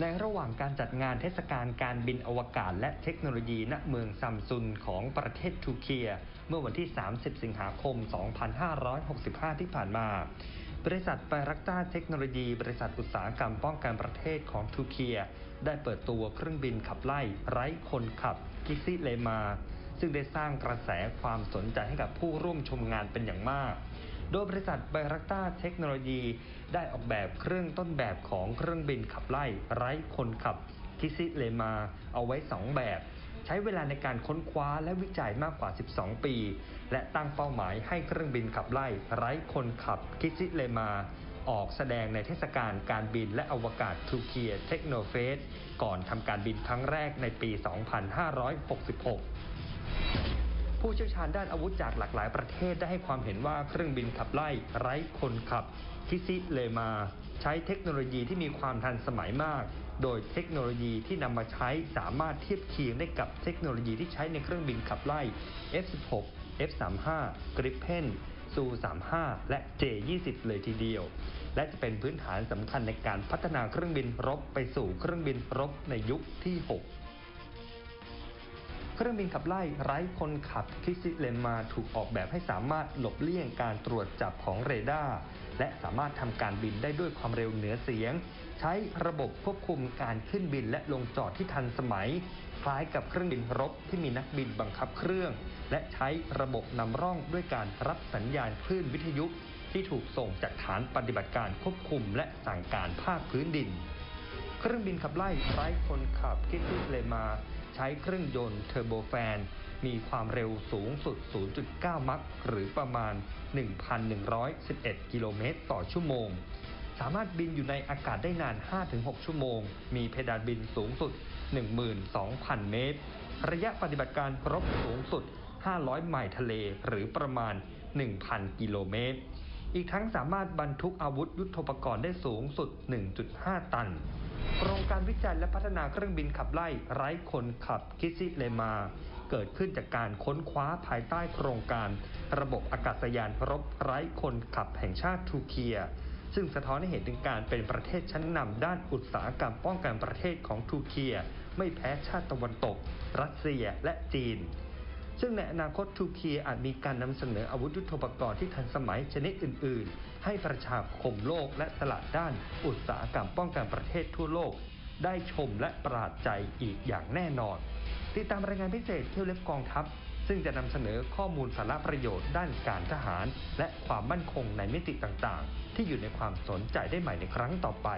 ในระหว่างการจัดงานเทศกาลการบินอวกาศและเทคโนโลยีณเมืองซัมซุนของประเทศทูเคีย เมื่อวันที่ 30 สิงหาคม 2565 ที่ผ่านมา บริษัทไบรักต้าเทคโนโลยี บริษัทอุตสาหกรรมป้องกันประเทศของทูเคีย ได้เปิดตัวเครื่องบินขับไล่ไร้คนขับกิซิเลมา ซึ่งได้สร้างกระแสความสนใจให้กับผู้ร่วมชมงานเป็นอย่างมาก โดยบริษัทไบรักต้าเทคโนโลยีได้ออกแบบเครื่องต้นแบบของเครื่องบินขับไล่ไร้คนขับคิซิเลมาเอาไว้ 2 แบบ ใช้เวลาในการค้นคว้าและวิจัยมากกว่า 12 ปี และตั้งเป้าหมายให้เครื่องบินขับไล่ไร้คนขับคิซิเลมาออกแสดงในเทศกาลการบินและอวกาศทูเคียเทคโนเฟสก่อนทำการบินครั้งแรกในปี 2566 ผู้เชี่ยวชาญด้านอาวุธจากหลากหลายประเทศได้ให้ความเห็นว่าเครื่องบินขับไล่ไร้คนขับคิซิเลมา ใช้เทคโนโลยีที่มีความทันสมัยมาก โดยเทคโนโลยีที่นำมาใช้สามารถเทียบเคียงได้กับเทคโนโลยีที่ใช้ในเครื่องบินขับไล่ F16 F35 Gripen ซู35 และ J20 เลยทีเดียว และจะเป็นพื้นฐานสำคัญในการพัฒนาเครื่องบินรบไปสู่เครื่องบินรบในยุคที่ 6 เครื่องบินขับไล่ไร้คนขับคิซิเลมาถูกออกแบบให้สามารถหลบเลี่ยงการตรวจจับของเรดาร์และสามารถทำการบินได้ด้วยความเร็วเหนือเสียง ใช้ระบบควบคุมการขึ้นบินและลงจอดที่ทันสมัย คล้ายกับเครื่องบินรบที่มีนักบินบังคับเครื่อง และใช้ระบบนำร่องด้วยการรับสัญญาณคลื่นวิทยุที่ถูกส่งจากฐานปฏิบัติการควบคุมและสั่งการภาคพื้นดิน เครื่องบินขับไล่ไร้คนขับคิซิเลมา ใช้เครื่องยนต์เทอร์โบแฟน มีความเร็วสูงสุด 0.9 มัคหรือประมาณ 1,111 กิโลเมตรต่อชั่วโมง สามารถบินอยู่ในอากาศได้นาน 5-6 ชั่วโมง มีเพดานบินสูงสุด 12,000 เมตร ระยะปฏิบัติการรบสูงสุด 500 ไมล์ทะเลหรือประมาณ 1,000 กิโลเมตร อีกทั้งสามารถบรรทุกอาวุธยุทโธปกรณ์ได้สูงสุด 1.5 ตันโครงการวิจัยและพัฒนาเครื่องบินขับไล่ไร้คนขับคิซิเลมา เกิดขึ้นจากการค้นคว้าภายใต้โครงการ ระบบอากาศยานรบไร้คนขับแห่งชาติทูเคีย ซึ่งสะท้อนให้เห็นถึงการเป็นประเทศชั้นนำด้านอุตสาหกรรมป้องกันประเทศของทูเคีย ไม่แพ้ชาติตะวันตก รัสเซียและจีน ซึ่งในอนาคตทูเคียอาจมีการนำเสนออาวุธยุทโธปกรณ์ที่ทันสมัยชนิดอื่น ๆ ให้ประชาคมโลกและตลาดด้าน อุตสาหกรรมป้องกันประเทศทั่วโลก ได้ชมและประหลาดใจอีกอย่างแน่นอน ติดตามรายงานพิเศษเที่ยวเล็บกองทัพ ซึ่งจะนำเสนอข้อมูลสาระประโยชน์ด้านการทหาร และความมั่นคงในมิติต่าง ๆ ที่อยู่ในความสนใจได้ใหม่ในครั้งต่อไป